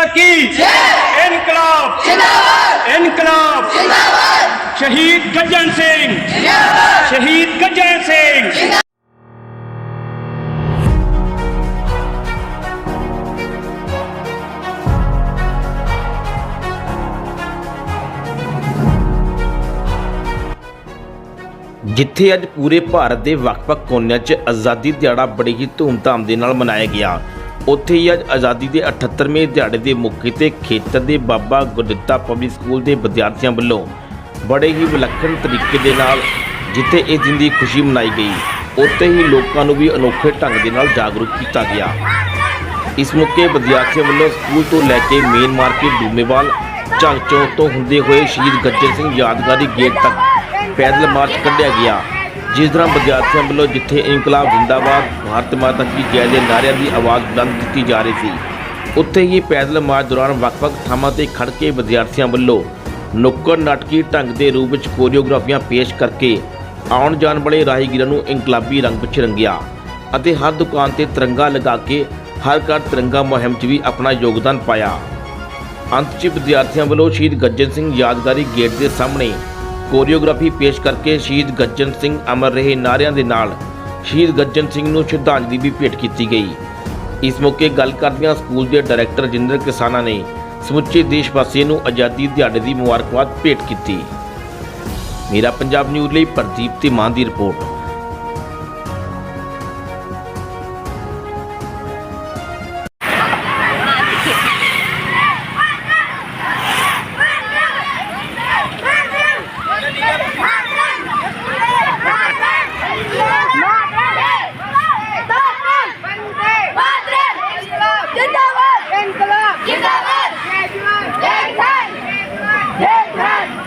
की इनकलाब इनकलाब शहीद गज्जन सिंह शहीद गज्जन सिंह ਜਿੱਥੇ ਅੱਜ ਪੂਰੇ ਭਾਰਤ ਦੇ ਵੱਖ-ਵੱਖ ਕੋਨਿਆਂ 'ਚ ਆਜ਼ਾਦੀ ਦਿਹਾੜਾ ਬੜੀ ਹੀ ਧੂਮਧਾਮ ਦੇ ਨਾਲ ਮਨਾਇਆ ਗਿਆ ਉੱਥੇ ਹੀ ਅੱਜ ਆਜ਼ਾਦੀ ਦੇ 78ਵੇਂ ਦਿਹਾੜੇ ਦੇ ਮੌਕੇ ਤੇ ਖੇਤਰ ਦੇ ਬਾਬਾ ਗੁਰਦਿੱਤਾ ਪਬਲਿਕ ਸਕੂਲ ਦੇ ਵਿਦਿਆਰਥੀਆਂ ਵੱਲੋਂ ਬੜੇ ਹੀ ਵਿਲੱਖਣ ਤਰੀਕੇ ਦੇ ਨਾਲ ਜਿੱਥੇ ਇਸ ਦਿਨ ਦੀ ਖੁਸ਼ੀ ਮਨਾਈ ਗਈ, ਉੱਥੇ ਹੀ ਲੋਕਾਂ ਨੂੰ ਵੀ ਅਨੋਖੇ ਢੰਗ ਦੇ ਨਾਲ ਜਾਗਰੂਕ ਕੀਤਾ ਗਿਆ। ਇਸ ਮੌਕੇ ਵਿਦਿਆਰਥੀਆਂ ਵੱਲੋਂ ਸਕੂਲ ਤੋਂ ਲੈ ਕੇ ਮੇਨ ਮਾਰਕੀਟ, ਡੂਮੇਵਾਲ ਝੰਗ ਚੌਕ ਤੋਂ ਹੁੰਦੇ ਹੋਏ ਸ਼ਹੀਦ ਗੱਜਰ ਸਿੰਘ ਯਾਦਗਾਰੀ ਗੇਟ ਤੱਕ ਪੈਦਲ ਮਾਰਚ ਕੱਢਿਆ ਗਿਆ। ਜਿਸ ਤਰ੍ਹਾਂ ਵਿਦਿਆਰਥੀਆਂ ਵੱਲੋਂ ਜਿੱਥੇ ਇਨਕਲਾਬ ਜ਼ਿੰਦਾਬਾਦ, ਭਾਰਤ ਮਾਤਾ ਕੀ ਜੈ ਦੇ ਨਾਰਿਆਂ ਦੀ ਆਵਾਜ਼ ਬੁਲੰਦ ਕੀਤੀ ਜਾ ਰਹੀ ਸੀ, ਉੱਥੇ ਹੀ ਪੈਦਲ ਮਾਰਚ ਦੌਰਾਨ ਵੱਖ-ਵੱਖ ਥਾਵਾਂ ਤੇ ਖੜ ਕੇ ਵਿਦਿਆਰਥੀਆਂ ਵੱਲੋਂ ਨੁੱਕੜ ਨਾਟਕੀ ਢੰਗ ਦੇ ਰੂਪ ਵਿੱਚ ਕੋਰੀਓਗ੍ਰਾਫੀਆਂ ਪੇਸ਼ ਕਰਕੇ ਆਉਣ ਜਾਣ ਵਾਲੇ ਰਾਹਗੀਰਾਂ ਨੂੰ ਇਨਕਲਾਬੀ ਰੰਗ ਵਿੱਚ ਰੰਗਿਆ ਅਤੇ ਹਰ ਦੁਕਾਨ ਤੇ ਤਿਰੰਗਾ ਲਗਾ ਕੇ ਹਰ ਘਰ ਤਿਰੰਗਾ ਮੁਹਿੰਮ 'ਚ ਵੀ ਆਪਣਾ ਯੋਗਦਾਨ ਪਾਇਆ। ਅੰਤ 'ਚ ਵਿਦਿਆਰਥੀਆਂ ਵੱਲੋਂ ਸ਼ਹੀਦ ਗੱਜਨ ਸਿੰਘ ਯਾਦਗਾਰੀ ਗੇਟ ਦੇ ਸਾਹਮਣੇ ਕੋਰੀਓਗ੍ਰਾਫੀ ਪੇਸ਼ ਕਰਕੇ ਸ਼ਹੀਦ ਗੱਜਨ ਸਿੰਘ ਅਮਰ ਰਹੇ ਨਾਅਰਿਆਂ ਦੇ ਨਾਲ ਸ਼ਹੀਦ ਗੱਜਨ ਸਿੰਘ ਨੂੰ ਸ਼ਰਧਾਂਜਲੀ ਵੀ ਭੇਟ ਕੀਤੀ ਗਈ। ਇਸ ਮੌਕੇ ਗੱਲ ਕਰਦਿਆਂ ਸਕੂਲ ਦੇ ਡਾਇਰੈਕਟਰ ਜਿੰਦਰ ਕਿਸਾਨਾ ਨੇ ਸਮੁੱਚੇ ਦੇਸ਼ ਵਾਸੀਆਂ ਨੂੰ ਆਜ਼ਾਦੀ ਦਿਹਾੜੇ ਦੀ ਮੁਬਾਰਕਬਾਦ ਭੇਟ ਕੀਤੀ। ਮੇਰਾ ਪੰਜਾਬ ਨਿਊਜ਼ ਲਈ ਪ੍ਰਦੀਪ ਤੇ ਮਾਨ ਦੀ ਰਿਪੋਰਟ। ਜੈ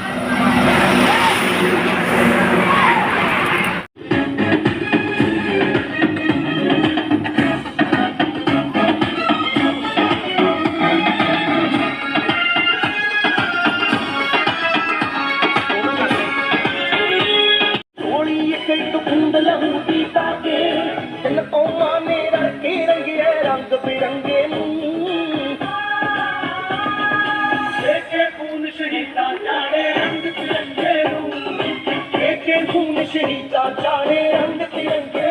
ਨੂੰ ਏਕੇ ਖੂਨ ਸ਼ਹੀਦਾਂ ਚਾੜੇ ਰੰਗ ਤਿਰੰਗੇ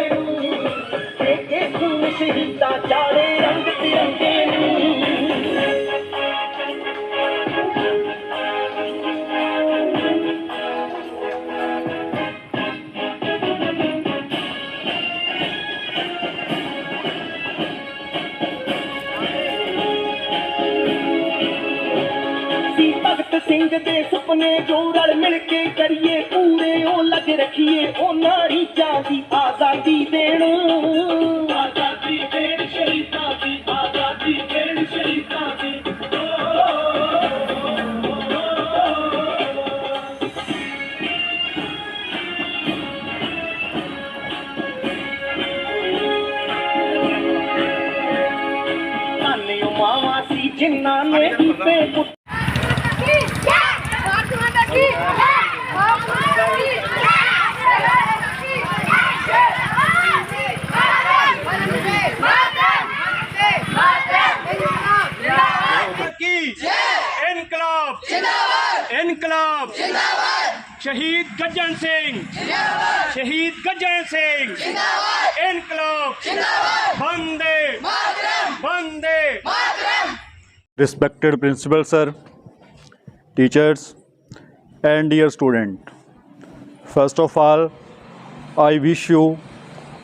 ਸਿੰਘ ਦੇ ਸੁਪਨੇ ਜੋ ਰਲ ਮਿਲ ਕੇ ਕਰੀਏ ਪੂਰੇ ਉਹ ਲੱਜ ਰੱਖੀਏ ਉਹਨਾਂ ਰੀਚਾਂ ਦੀ ਆਜ਼ਾਦੀ ਦੇਣ। ਆਜ਼ਾਦੀ ਦੇਣ ਸ਼ਹੀਦਾਂ ਦੀ ਆਜ਼ਾਦੀ ਦੇਣ ਸ਼ਹੀਦਾਂ ਦੀ। ਜਿਨ੍ਹਾਂ ਨੇ ਦੀਪੇ ਪੁੱਤ इनकलाब शहीद गज्जन सिंह शहीद गज्जन सिंह इनकलाब वंदे वंदे respected principal sir teachers and dear student first of all i wish you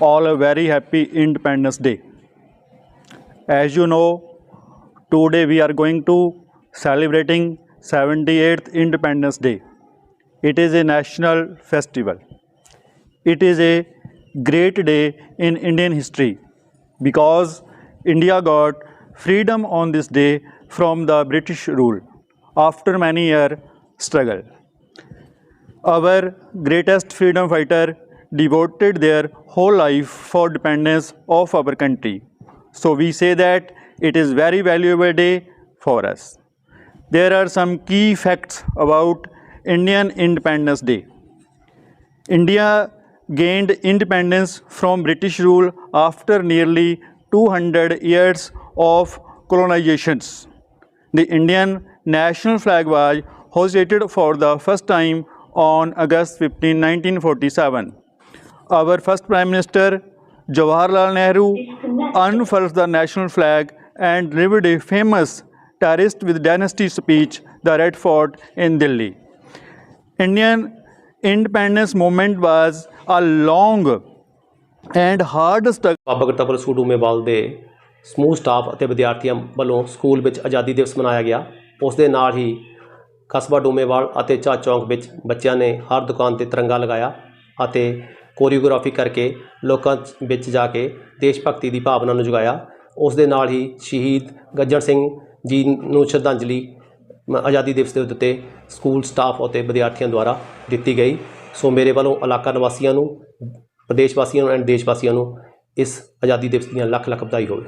all a very happy independence day as you know today we are going to celebrating 78th independence day. It is a national festival. It is a great day in indian history because india got freedom on this day from the british rule after many year struggle. Our greatest freedom fighter devoted their whole life for dependence of our country. So we say that it is very valuable day for us there are some key facts about indian independence day india gained independence from british rule after nearly 200 years of colonizations the Indian national flag was hoisted for the first time on August 15, 1947. Our first Prime Minister Jawaharlal Nehru unfurled the national flag and delivered a famous terrorist with dynasty speech, The Red Fort in Delhi. Indian independence movement was a long and hard struggle. Baba Gurtapur school Umewal ਦੇ ਸਮੂਹ staff ਅਤੇ ਵਿਦਿਆਰਥੀਆਂ ਵੱਲੋਂ school ਵਿੱਚ ਆਜ਼ਾਦੀ ਦਿਵਸ ਮਨਾਇਆ ਗਿਆ ਉਸ ਦੇ ਨਾਲ ਹੀ ਕਸਬਾ ਡੂਮੇਵਾਲ ਅਤੇ ਚਾ ਚੌਂਕ ਵਿੱਚ ਬੱਚਿਆਂ ਨੇ ਹਰ ਦੁਕਾਨ ਤੇ ਤਿਰੰਗਾ ਲਗਾਇਆ ਅਤੇ ਕੋਰੀਓਗ੍ਰਾਫੀ ਕਰਕੇ ਲੋਕਾਂ ਵਿੱਚ ਜਾ ਕੇ ਦੇਸ਼ ਭਗਤੀ ਦੀ ਭਾਵਨਾ ਨੂੰ ਜਗਾਇਆ ਉਸ ਦੇ ਨਾਲ ਹੀ ਸ਼ਹੀਦ ਗੱਜਣ ਸਿੰਘ ਜੀ ਨੂੰ ਸ਼ਰਧਾਂਜਲੀ, ਮ- ਆਜ਼ਾਦੀ ਦਿਵਸ ਦੇ ਉੱਤੇ ਸਕੂਲ ਸਟਾਫ ਅਤੇ ਵਿਦਿਆਰਥੀਆਂ ਦੁਆਰਾ ਦਿੱਤੀ ਗਈ। ਸੋ ਮੇਰੇ ਵੱਲੋਂ ਇਲਾਕਾ ਨਿਵਾਸੀਆਂ ਨੂੰ ਪ੍ਰਦੇਸ਼ ਵਾਸੀਆਂ ਨੂੰ, ਐਂਡ ਦੇਸ਼ ਵਾਸੀਆਂ ਨੂੰ ਇਸ ਆਜ਼ਾਦੀ ਦਿਵਸ ਦੀਆਂ ਲੱਖ ਲੱਖ ਵਧਾਈ ਹੋਵੇ।